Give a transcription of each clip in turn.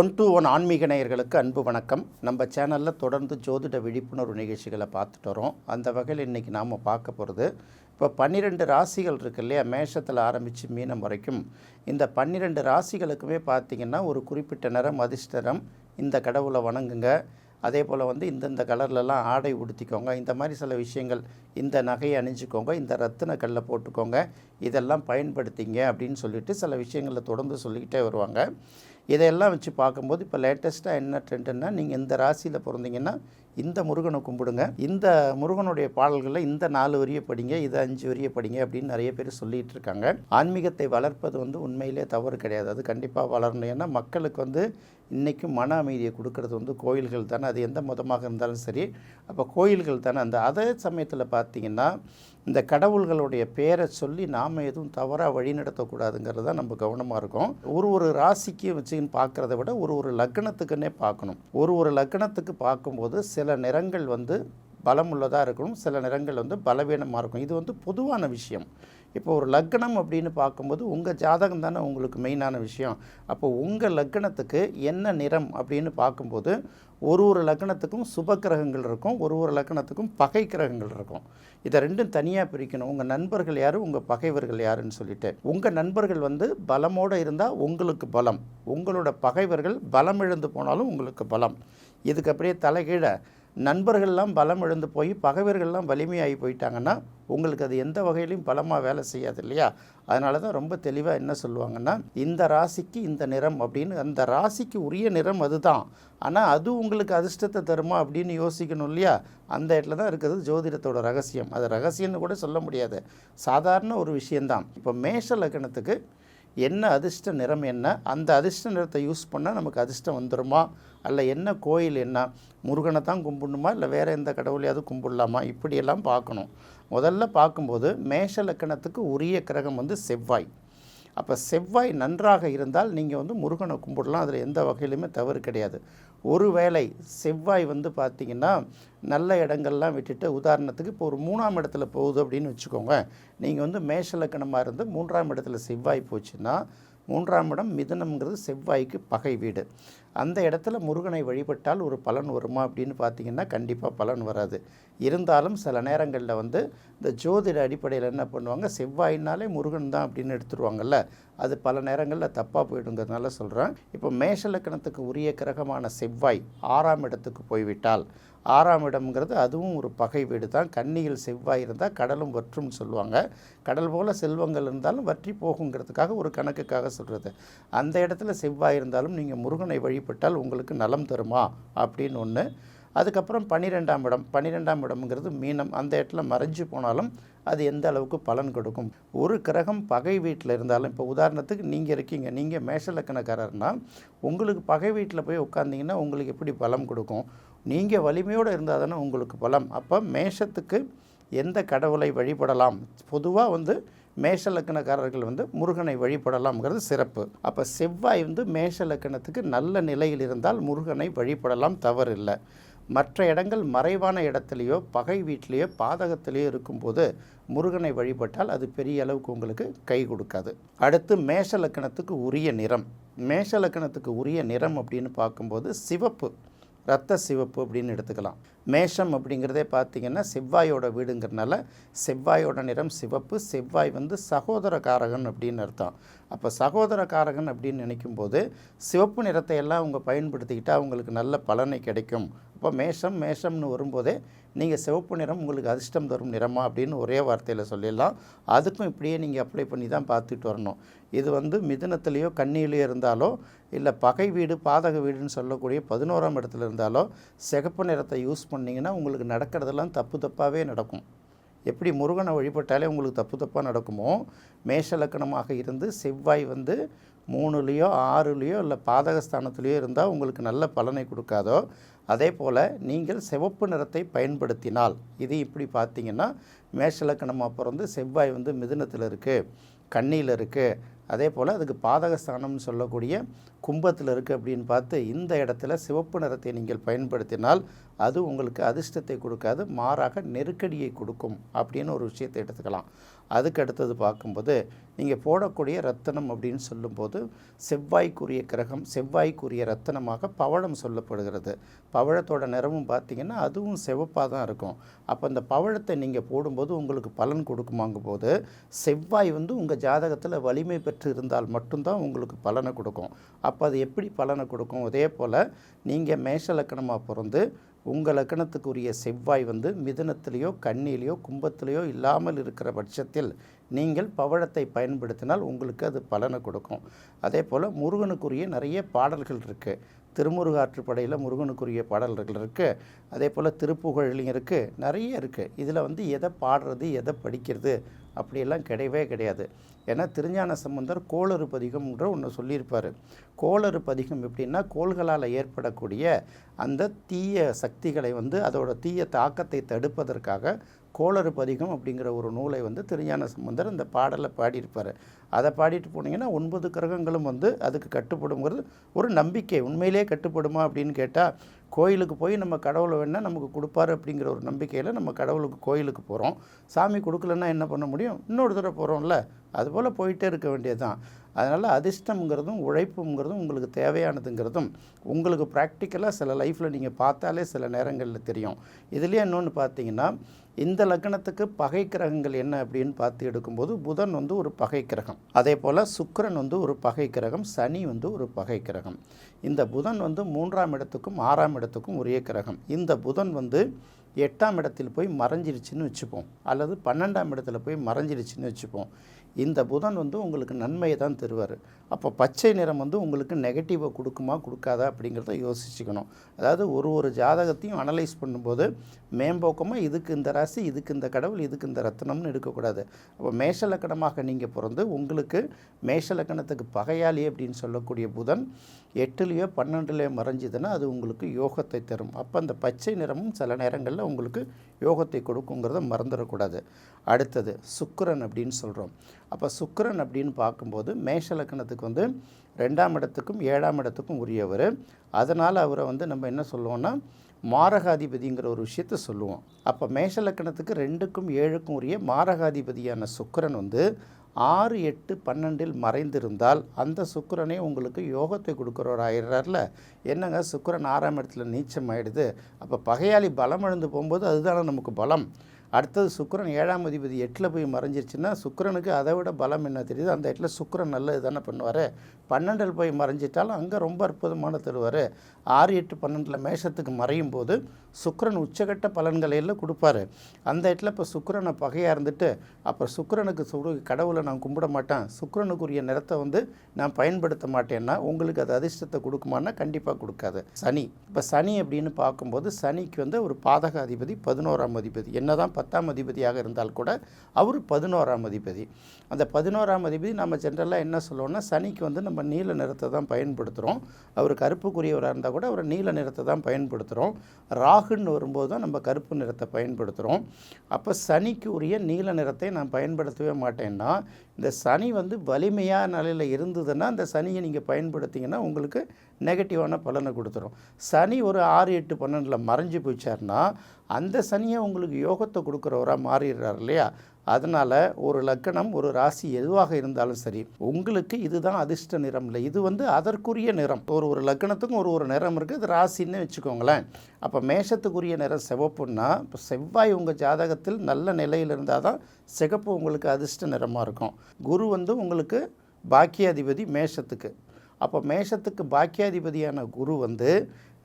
One to one ஆன்மீக நேயர்களுக்கு அன்பு வணக்கம். நம்ம சேனலில் தொடர்ந்து ஜோதிட விழிப்புணர்வு நிகழ்ச்சிகளை பார்த்துட்டு வரோம். அந்த வகையில் இன்றைக்கி நாம் பார்க்க போகிறது இப்போ பன்னிரெண்டு ராசிகள் இருக்கு இல்லையா? மேஷத்தில் ஆரம்பித்து மீனம் வரைக்கும். இந்த பன்னிரெண்டு ராசிகளுக்குமே பார்த்திங்கன்னா ஒரு குறிப்பிட்ட நிறம் அதிர்ஷ்ட இந்த கடவுளை வணங்குங்க. அதே போல் வந்து இந்தந்த கலர்லலாம் ஆடை உடுத்திக்கோங்க. இந்த மாதிரி சில விஷயங்கள் இந்த நகையை அணிஞ்சிக்கோங்க. இந்த ரத்தின கல்லை போட்டுக்கோங்க. இதெல்லாம் பயன்படுத்திங்க அப்படின்னு சொல்லிட்டு சில விஷயங்களை தொடர்ந்து சொல்லிக்கிட்டே வருவாங்க. இதையெல்லாம் வச்சு பார்க்கும்போது இப்போ லேட்டஸ்ட்டாக என்ன ட்ரெண்டுன்னா நீங்கள் இந்த ராசியில் பிறந்தீங்கன்னா இந்த முருகனை கும்பிடுங்க. இந்த முருகனுடைய பாடல்களில் இந்த நாலு வரிய படிங்க இது அஞ்சு வரிய படிங்க அப்படின்னு நிறைய பேர் சொல்லிகிட்டு இருக்காங்க. ஆன்மீகத்தை வளர்ப்பது வந்து உண்மையிலே தவறு கிடையாது. அது கண்டிப்பாக வளரணும். ஏன்னா மக்களுக்கு வந்து இன்றைக்கும் மன அமைதியை கொடுக்கறது வந்து கோயில்கள் தானே. அது எந்த மதமாக இருந்தாலும் சரி அப்போ கோயில்கள் தானே. அந்த அதே சமயத்தில் பார்த்தீங்கன்னா இந்த கடவுள்களுடைய பேரை சொல்லி நாம் எதுவும் தவறாக வழிநடத்தக்கூடாதுங்கிறது தான் நம்ம கவனமாக இருக்கும். ஒரு ஒரு ராசிக்கு வச்சுன்னு பார்க்குறத விட ஒரு ஒரு லக்னத்துக்குன்னே பார்க்கணும். ஒரு ஒரு லக்னத்துக்கு பார்க்கும்போது சில நிறங்கள் வந்து பலமுள்ளதாக இருக்கணும். சில நிறங்கள் வந்து பலவீனமாக இருக்கும் இது வந்து பொதுவான விஷயம். இப்போ ஒரு லக்னம் அப்படின்னு பார்க்கும்போது உங்கள் ஜாதகம் தானே உங்களுக்கு மெயினான விஷயம். அப்போ உங்கள் லக்னத்துக்கு என்ன நிறம் அப்படின்னு பார்க்கும்போது ஒரு ஒரு லக்னத்துக்கும் சுப கிரகங்கள் இருக்கும் ஒரு ஒரு லக்னத்துக்கும் பகை கிரகங்கள் இருக்கும். இதை ரெண்டும் தனியாக பிரிக்கணும். உங்கள் நண்பர்கள் யார் உங்கள் பகைவர்கள் யாருன்னு சொல்லிட்டு. உங்கள் நண்பர்கள் வந்து பலமோடு இருந்தால் உங்களுக்கு பலம். உங்களோட பகைவர்கள் பலம் இழந்து போனாலும் உங்களுக்கு பலம். இதுக்கு அப்படியே தலைகீழே நண்பர்கள்லாம் பலம் இழந்து போய் பகைவர்கள்லாம் வலிமையாகி போயிட்டாங்கன்னா உங்களுக்கு அது எந்த வகையிலையும் பலமாக வேலை செய்யாது இல்லையா? அதனால தான் ரொம்ப தெளிவாக என்ன சொல்லுவாங்கன்னா இந்த ராசிக்கு இந்த நிறம் அப்படின்னு அந்த ராசிக்கு உரிய நிறம் அதுதான். ஆனால் அது உங்களுக்கு அதிர்ஷ்டத்தை தருமா அப்படின்னு யோசிக்கணும் இல்லையா? அந்த இடத்துல தான் இருக்கிறது ஜோதிடத்தோட ரகசியம். அது ரகசியம்னு கூட சொல்ல முடியாது. சாதாரண ஒரு விஷயந்தான் இப்போ மேஷ லக்னத்துக்கு என்ன அதிர்ஷ்ட நிறம் என்ன அந்த அதிர்ஷ்ட நிறத்தை யூஸ் பண்ணால் நமக்கு அதிர்ஷ்டம் வந்துடுமா அல்ல என்ன கோயில் என்ன? முருகனை தான் கும்பிடணுமா? இல்லை வேறு எந்த கடவுளையாவது கும்பிடலாமா? இப்படியெல்லாம் பார்க்கணும். முதல்ல பார்க்கும்போது மேஷ லக்கணத்துக்கு உரிய கிரகம் வந்து செவ்வாய். அப்போ செவ்வாய் நன்றாக இருந்தால் நீங்கள் வந்து முருகனை கும்பிடலாம். அதில் எந்த வகையிலுமே தவறு கிடையாது. ஒருவேளை செவ்வாய் வந்து பார்த்திங்கன்னா நல்ல இடங்கள்லாம் விட்டுட்டு உதாரணத்துக்கு இப்போ ஒரு மூணாம் இடத்துல போகுது அப்படின்னு வச்சுக்கோங்க. நீங்கள் வந்து மேஷலக்கணமாக இருந்து மூன்றாம் இடத்துல செவ்வாய் போச்சுன்னா மூன்றாம் இடம் மிதனம்ங்கிறது செவ்வாய்க்கு பகை வீடு. அந்த இடத்துல முருகனை வழிபட்டால் ஒரு பலன் வருமா அப்படின்னு பார்த்தீங்கன்னா கண்டிப்பாக பலன் வராது. இருந்தாலும் சில நேரங்களில் வந்து இந்த ஜோதிட அடிப்படையில் என்ன பண்ணுவாங்க? செவ்வாயினாலே முருகன் தான் அப்படின்னு எடுத்துருவாங்கல்ல. அது பல நேரங்களில் தப்பாக போயிடுங்கிறதுனால சொல்கிறேன் இப்போ மேஷலக்கணத்துக்கு உரிய கிரகமான செவ்வாய் ஆறாம் இடத்துக்கு போய்விட்டால் ஆறாம் இடம்ங்கிறது அதுவும் ஒரு பகை வீடு தான். கன்னியில் செவ்வாய் இருந்தால் கடலும் வற்றும்னு சொல்லுவாங்க. கடல் போல் செல்வங்கள் இருந்தாலும் வற்றி போகுங்கிறதுக்காக ஒரு கணக்குக்காக சொல்கிறது அந்த இடத்துல செவ்வாய் இருந்தாலும் நீங்கள் முருகனை வழிபட்டால் உங்களுக்கு நலம் தருமா? அப்படின்னு ஒன்று அதுக்கப்புறம் பன்னிரெண்டாம் இடம். பன்னிரெண்டாம் இடம்ங்கிறது மீனம். அந்த இடத்துல மறைஞ்சு போனாலும் அது எந்த அளவுக்கு பலன் கொடுக்கும்? ஒரு கிரகம் பகை வீட்டில் இருந்தாலும் இப்போ உதாரணத்துக்கு நீங்கள் இருக்கீங்க. நீங்கள் மேஷலக்கணக்காரர்னால் உங்களுக்கு பகை வீட்டில் போய் உட்காந்திங்கன்னா உங்களுக்கு எப்படி பலம் கொடுக்கும்? நீங்கள் வலிமையோடு இருந்தால் தானே உங்களுக்கு பலம். அப்போ மேஷத்துக்கு எந்த கடவுளை வழிபடலாம்? பொதுவாக வந்து மேஷ லக்கணக்காரர்கள் வந்து முருகனை வழிபடலாம்ங்கிறது சிறப்பு. அப்போ செவ்வாய் வந்து மேஷ லக்கணத்துக்கு நல்ல நிலையில் இருந்தால் முருகனை வழிபடலாம் தவறில்லை. மற்ற இடங்கள் மறைவான இடத்துலையோ பகை வீட்லேயோ பாதகத்திலேயோ இருக்கும்போது முருகனை வழிபட்டால் அது பெரிய அளவுக்கு உங்களுக்கு கை கொடுக்காது. அடுத்து மேஷ லக்கணத்துக்கு உரிய நிறம். மேஷ லக்கணத்துக்கு உரிய நிறம் அப்படின்னு பார்க்கும்போது சிவப்பு. ரத்த சிவப்பு அப்படின்னு எடுத்துக்கலாம். மேஷம் அப்படிங்கிறதே பார்த்திங்கன்னா செவ்வாயோட வீடுங்கிறனால செவ்வாயோட நிறம் சிவப்பு செவ்வாய் வந்து சகோதரகாரகன் அப்படின்னு அர்த்தம். அப்போ சகோதரக்காரகன் அப்படின்னு நினைக்கும்போது சிவப்பு நிறத்தை எல்லாம் அவங்க பயன்படுத்திக்கிட்டால் அவங்களுக்கு நல்ல பலனை கிடைக்கும். அப்போ மேஷம் மேஷம்னு வரும்போதே நீங்கள் சிவப்பு நிறம் உங்களுக்கு அதிர்ஷ்டம் தரும் நிறமா அப்படின்னு ஒரே வார்த்தையில் சொல்லிடலாம். அதுக்கும் இப்படியே நீங்கள் அப்ளை பண்ணி தான் பார்த்துட்டு வரணும். இது வந்து மிதுனத்துலேயோ கண்ணியிலையோ இருந்தாலோ இல்லை பகை வீடு பாதக வீடுன்னு சொல்லக்கூடிய பதினோராம் இடத்துல இருந்தாலோ சிகப்பு நிறத்தை யூஸ் பண்ணிங்கன்னா உங்களுக்கு நடக்கிறதெல்லாம் தப்பு தப்பாகவே நடக்கும். எப்படி முருகனை வழிபட்டாலே உங்களுக்கு தப்பு தப்பாக நடக்குமோ மேஷ லக்கணமாக இருந்து செவ்வாய் வந்து மூணுலேயோ ஆறுலேயோ இல்லை பாதகஸ்தானத்துலேயோ இருந்தால் உங்களுக்கு நல்ல பலனை கொடுக்காதோ அதே போல் நீங்கள் சிவப்பு நிறத்தை பயன்படுத்தினால் இது இப்படி பார்த்தீங்கன்னா மேஷ லக்கணமாக பிறந்து செவ்வாய் வந்து மிதுனத்தில் இருக்குது கண்ணியில் இருக்குது அதே போல் அதுக்கு பாதகஸ்தானம்னு சொல்லக்கூடிய கும்பத்தில் இருக்குது அப்படின்னு பார்த்து இந்த இடத்துல சிவப்பு நிறத்தை நீங்கள் பயன்படுத்தினால் அது உங்களுக்கு அதிர்ஷ்டத்தை கொடுக்காது மாறாக நெருக்கடியை கொடுக்கும் அப்படின்னு ஒரு விஷயத்தை எடுத்துக்கலாம். அதுக்கு அடுத்தது பார்க்கும்போது நீங்கள் போடக்கூடிய ரத்தனம் அப்படின்னு சொல்லும்போது செவ்வாய்க்குரிய கிரகம் செவ்வாய்க்குரிய ரத்தனமாக பவழம் சொல்லப்படுகிறது. பவழத்தோட நிறமும் பார்த்தீங்கன்னா அதுவும் சிவப்பாக தான் இருக்கும். அப்போ அந்த பவழத்தை நீங்கள் போடும்போது உங்களுக்கு பலன் கொடுக்குமாங்கும் போது செவ்வாய் வந்து உங்கள் ஜாதகத்தில் வலிமை பெற்ற இருந்தால் மட்டும்தான் உங்களுக்கு பலனை கொடுக்கும். அப்போ அது எப்படி பலனை கொடுக்கும்? அதே போல் நீங்கள் மேஷ லக்கணமாக பிறந்து உங்கள் லக்கணத்துக்குரிய செவ்வாய் வந்து மிதனத்திலேயோ கண்ணிலேயோ கும்பத்திலேயோ இல்லாமல் இருக்கிற பட்சத்தில் நீங்கள் பவழத்தை பயன்படுத்தினால் உங்களுக்கு அது பலனை கொடுக்கும். அதே போல் முருகனுக்குரிய நிறைய பாடல்கள் இருக்குது திருமுருகாற்றுப்படையில் முருகனுக்குரிய பாடல்கள் இருக்குது அதே போல் திருப்புகழ்லையும் இருக்குது நிறைய இருக்குது இதில் வந்து எதை பாடுறது எதை படிக்கிறது அப்படியெல்லாம் கிடையவே கிடையாது. ஏன்னா திருஞான சம்பந்தர் கோளறு பதிகம்ன்ற ஒன்று சொல்லியிருப்பார். கோளறு பதிகம் எப்படின்னா கோள்களால் ஏற்படக்கூடிய அந்த தீய சக்திகளை வந்து அதோட தீய தாக்கத்தை தடுப்பதற்காக கோளறு பதிகம் அப்படிங்கிற ஒரு நூலை வந்து திருஞான சம்பந்தர் அந்த பாடலை பாடியிருப்பார். அதை பாடிட்டு போனீங்கன்னா ஒன்பது கிரகங்களும் வந்து அதுக்கு கட்டுப்படுங்கிறது ஒரு நம்பிக்கை. உண்மையிலே கட்டுப்படுமா அப்படின்னு கேட்டால் கோயிலுக்கு போய் நம்ம கடவுளை வேணால் நமக்கு கொடுப்பாரு அப்படிங்கிற ஒரு நம்பிக்கையில் நம்ம கடவுளுக்கு கோயிலுக்கு போகிறோம் சாமி கொடுக்கலன்னா என்ன பண்ண முடியும்? இன்னொரு தடவை போகிறோம்ல அதுபோல் போயிட்டே இருக்க வேண்டியதுதான். அதனால் அதிர்ஷ்டம்ங்கிறதும் உழைப்புங்கிறதும் உங்களுக்கு தேவையானதுங்கிறதும் உங்களுக்கு ப்ராக்டிக்கலாக சில லைஃப்பில் நீங்கள் பார்த்தாலே சில நேரங்களில் தெரியும். இதுலேயே இன்னொன்று பார்த்தீங்கன்னா இந்த லக்னத்துக்கு பகை கிரகங்கள் என்ன அப்படின்னு பார்த்து எடுக்கும்போது புதன் வந்து ஒரு பகை கிரகம். அதே போல் சுக்கரன் வந்து ஒரு பகை கிரகம் சனி வந்து ஒரு பகை கிரகம். இந்த புதன் வந்து மூன்றாம் இடத்துக்கும் ஆறாம் இடத்துக்கும் ஒரே கிரகம். இந்த புதன் வந்து எட்டாம் இடத்தில் போய் மறைஞ்சிருச்சுன்னு வச்சுப்போம். அல்லது பன்னெண்டாம் இடத்துல போய் மறைஞ்சிருச்சுன்னு வச்சுப்போம். இந்த புதன் வந்து உங்களுக்கு நன்மையை தான் தருவார். அப்போ பச்சை நிறம் வந்து உங்களுக்கு நெகட்டிவை கொடுக்குமா கொடுக்காதா அப்படிங்கிறத யோசிச்சுக்கணும். அதாவது ஒரு ஒரு ஜாதகத்தையும் அனலைஸ் பண்ணும்போது மேம்போக்கமாக இதுக்கு இந்த ராசி இதுக்கு இந்த கடவுள் இதுக்கு இந்த ரத்னம்னு எடுக்கக்கூடாது. அப்போ மேஷலக்கணமாக நீங்கள் பிறந்து உங்களுக்கு மேஷலக்கணத்துக்கு பகையாளி அப்படின்னு சொல்லக்கூடிய புதன் எட்டுலேயோ பன்னெண்டுலேயோ மறைஞ்சுதுன்னா அது உங்களுக்கு யோகத்தை தரும். அப்போ அந்த பச்சை நிறமும் சில நேரங்களில் உங்களுக்கு யோகத்தை கொடுக்குங்கிறத மறந்துடக்கூடாது. அடுத்தது சுக்கரன் அப்படின்னு சொல்கிறோம் அப்போ சுக்கரன் அப்படின்னு பார்க்கும்போது மேஷ லக்கணத்துக்கு வந்து ரெண்டாம் இடத்துக்கும் ஏழாம் இடத்துக்கும் உரியவர். அதனால் அவரை வந்து நம்ம என்ன சொல்லுவோம்னா மாரகாதிபதிங்கிற ஒரு விஷயத்த சொல்லுவோம். அப்போ மேஷ லக்கணத்துக்கு ரெண்டுக்கும் ஏழுக்கும் உரிய மாரகாதிபதியான சுக்கரன் வந்து ஆறு எட்டு பன்னெண்டில் மறைந்திருந்தால் அந்த சுக்கரனே உங்களுக்கு யோகத்தை கொடுக்குறவர் ஆயிடுறார்ல என்னங்க? சுக்கரன் ஆறாம் இடத்துல நீச்சம் ஆயிடுது. அப்போ பகையாளி பலம் இழந்து போகும்போது அதுதானே நமக்கு பலம். அடுத்தது சுக்கரன் ஏழாம் அதிபதி எட்டில் போய் மறைஞ்சிருச்சுன்னா சுக்கிரனுக்கு அதை விட பலம் என்ன தெரியுது? அந்த இடத்துல சுக்கிரன் நல்லது தானே பண்ணுவார். பன்னெண்டில் போய் மறைஞ்சிட்டாலும் அங்கே ரொம்ப அற்புதமான தருவார். ஆறு எட்டு பன்னெண்டில் மேஷத்துக்கு மறையும் போது சுக்கரன் உச்சகட்ட பலன்களை எல்லாம் கொடுப்பாரு. அந்த இடத்துல இப்போ சுக்கிரனை பகையாக இருந்துட்டு அப்போ சுக்கரனுக்கு சுடு கடவுளை நான் கும்பிட மாட்டேன். சுக்கரனுக்குரிய நிறத்தை வந்து நான் பயன்படுத்த மாட்டேன்னா உங்களுக்கு அது அதிர்ஷ்டத்தை கொடுக்குமான்னா கண்டிப்பாக கொடுக்காது. சனி. இப்போ சனி அப்படின்னு பார்க்கும்போது சனிக்கு வந்து ஒரு பாதக அதிபதி பதினோராம் அதிபதி. என்னதான் பத்தாம் அதிபதியாக இருந்தால் கூட அவர் பதினோராம் அதிபதி. அந்த பதினோராம் அதிபதி நம்ம ஜென்ரலாக என்ன சொல்லுவோம்னா சனிக்கு வந்து நம்ம நீல நிறத்தை தான் பயன்படுத்துகிறோம் அவர் கருப்புக்குரியவராக இருந்தால் கூட அவர் நீல நிறத்தை தான் பயன்படுத்துகிறோம் ரா ராகுன்னு வரும்போது தான் நம்ம கருப்பு நிறத்தை பயன்படுத்துகிறோம். அப்போ சனிக்கு உரிய நீல நிறத்தை நான் பயன்படுத்தவே மாட்டேன்னா இந்த சனி வந்து வலிமையான நிலையில் இருந்ததுன்னா அந்த சனியை நீங்கள் பயன்படுத்திங்கன்னா உங்களுக்கு நெகட்டிவான பலனை கொடுத்துரும். சனி ஒரு ஆறு எட்டு பன்னெண்டில் மறைஞ்சு போயிச்சார்னா அந்த சனியை உங்களுக்கு யோகத்தை கொடுக்குறவராக மாறிடுறார் இல்லையா? அதனால் ஒரு லக்கணம் ஒரு ராசி எதுவாக இருந்தாலும் சரி உங்களுக்கு இதுதான் அதிர்ஷ்ட நிறம் இல்லை. இது வந்து அதற்குரிய நிறம். ஒரு ஒரு லக்கணத்துக்கும் ஒரு ஒரு நிறம் இருக்குது இது ராசின்னு வச்சுக்கோங்களேன். அப்போ மேஷத்துக்குரிய நிறம் சிவப்புன்னா இப்போ செவ்வாய் உங்கள் ஜாதகத்தில் நல்ல நிலையில் இருந்தால் தான் சிகப்பு உங்களுக்கு அதிர்ஷ்ட நிறமாக இருக்கும். குரு வந்து உங்களுக்கு பாக்கியாதிபதி மேஷத்துக்கு. அப்போ மேஷத்துக்கு பாக்கியாதிபதியான குரு வந்து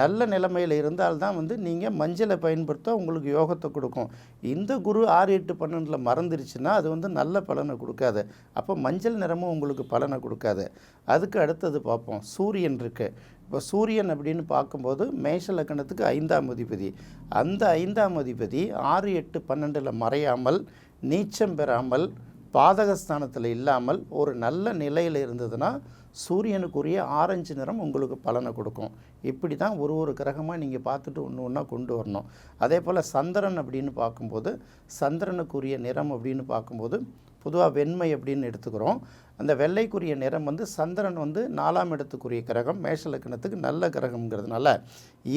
நல்ல நிலைமையில் இருந்தால்தான் வந்து நீங்கள் மஞ்சளை பயன்படுத்த உங்களுக்கு யோகத்தை கொடுக்கும். இந்த குரு ஆறு எட்டு பன்னெண்டில் மறந்துருச்சுன்னா அது வந்து நல்ல பலனை கொடுக்காது. அப்போ மஞ்சள் நிறமும் உங்களுக்கு பலனை கொடுக்காது. அதுக்கு அடுத்தது பார்ப்போம். சூரியன் இருக்குது இப்போ சூரியன் அப்படின்னு பார்க்கும்போது மேஷ லக்கணத்துக்கு ஐந்தாம் அதிபதி. அந்த ஐந்தாம் அதிபதி ஆறு எட்டு பன்னெண்டில் மறையாமல் நீச்சம் பெறாமல் பாதகஸ்தானத்தில் இல்லாமல் ஒரு நல்ல நிலையில் இருந்ததுன்னா சூரியனுக்குரிய ஆரஞ்சு நிறம் உங்களுக்கு பலனை கொடுக்கும். இப்படி தான் ஒரு ஒரு கிரகமாக நீங்கள் பார்த்துட்டு ஒன்று ஒன்றா கொண்டு வரணும். அதே போல் சந்திரன் அப்படின்னு பார்க்கும்போது சந்திரனுக்குரிய நிறம் அப்படின்னு பார்க்கும்போது பொதுவாக வெண்மை அப்படின்னு எடுத்துக்கிறோம். அந்த வெள்ளைக்குரிய நிறம் வந்து சந்திரன் வந்து நாலாம் இடத்துக்குரிய கிரகம் மேஷலக்கணத்துக்கு நல்ல கிரகம்ங்கிறதுனால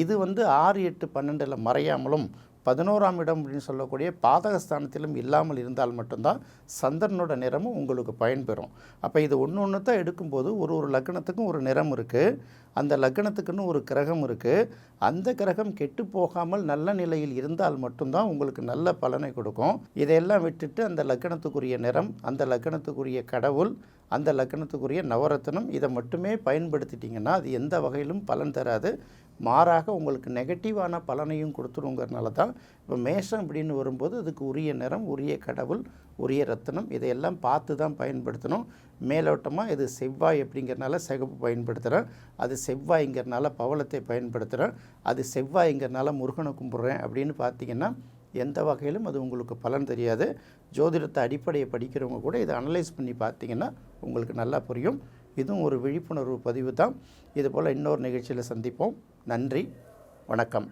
இது வந்து ஆறு எட்டு பன்னெண்டில் மறையாமலும் பதினோராம் இடம் அப்படின்னு சொல்லக்கூடிய பாதகஸ்தானத்திலும் இல்லாமல் இருந்தால் மட்டும்தான் சந்திரனோட நிறமும் உங்களுக்கு பயன்பெறும். அப்போ இது ஒன்று ஒன்று தான் எடுக்கும்போது ஒரு ஒரு லக்னத்துக்கும் ஒரு நிறம் இருக்குது அந்த லக்னத்துக்குன்னு ஒரு கிரகம் இருக்குது அந்த கிரகம் கெட்டு போகாமல் நல்ல நிலையில் இருந்தால் மட்டும்தான் உங்களுக்கு நல்ல பலனை கொடுக்கும். இதையெல்லாம் விட்டுட்டு அந்த லக்னத்துக்குரிய நிறம் அந்த லக்னத்துக்குரிய கடவுள் அந்த லக்னத்துக்குரிய நவரத்னம் இதை மட்டுமே பயன்படுத்திட்டிங்கன்னா அது எந்த வகையிலும் பலன் தராது. மாறாக உங்களுக்கு நெகட்டிவான பலனையும் கொடுத்துருங்கிறனால தான் இப்போ மேஷம் அப்படின்னு வரும்போது அதுக்கு உரிய நிறம் உரிய கடவுள் உரிய ரத்தினம் இதையெல்லாம் பார்த்து தான் பயன்படுத்தணும். மேலோட்டமாக இது செவ்வாய் அப்படிங்கிறனால சிகப்பு பயன்படுத்துகிறேன் அது செவ்வாய்ங்கிறனால பவளத்தை பயன்படுத்துகிறேன் அது செவ்வாய்ங்கிறனால முருகனை கும்பிட்றேன் அப்படின்னு பார்த்தீங்கன்னா எந்த வகையிலும் அது உங்களுக்கு பலன் தெரியாது. ஜோதிடத்தை அடிப்படையை படிக்கிறவங்க கூட இதை அனலைஸ் பண்ணி பார்த்தீங்கன்னா உங்களுக்கு நல்லா புரியும். இதுவும் ஒரு விழிப்புணர்வு பதிவு தான். இதுபோல் இன்னொரு நிகழ்ச்சியில் சந்திப்போம். நன்றி. வணக்கம்.